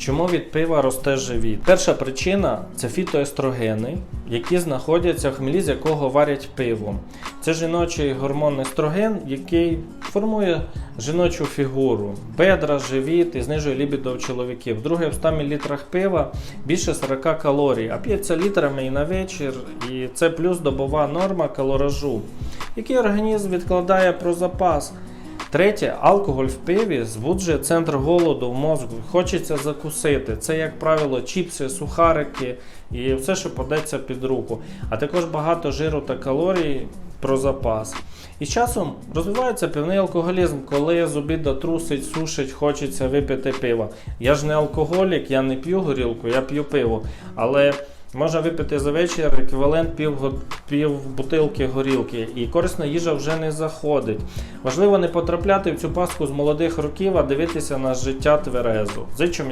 Чому від пива росте живіт? Перша причина це фітоестрогени, які знаходяться в хмелі, з якого варять пиво. Це жіночий гормон естроген, який формує жіночу фігуру, бедра, живіт і знижує лібідо в чоловіків. Друге, в 100 мл пива більше 40 калорій, а п'ється літрами і на вечір. І це плюс добова норма калоражу, який організм відкладає про запас. Третє, алкоголь в пиві збуджує центр голоду в мозку. Хочеться закусити. Це, як правило, чіпси, сухарики і все, що подається під руку. А також багато жиру та калорій про запас. І з часом розвивається пивний алкоголізм, коли з обіду трусить, сушить, хочеться випити пива. Я ж не алкоголік, я не п'ю горілку, я п'ю пиво. Але Можна випити за вечір еквівалент пів, пів бутилки горілки, і корисна їжа вже не заходить. Важливо не потрапляти в цю пастку з молодих років, а дивитися на життя тверезо. Зичу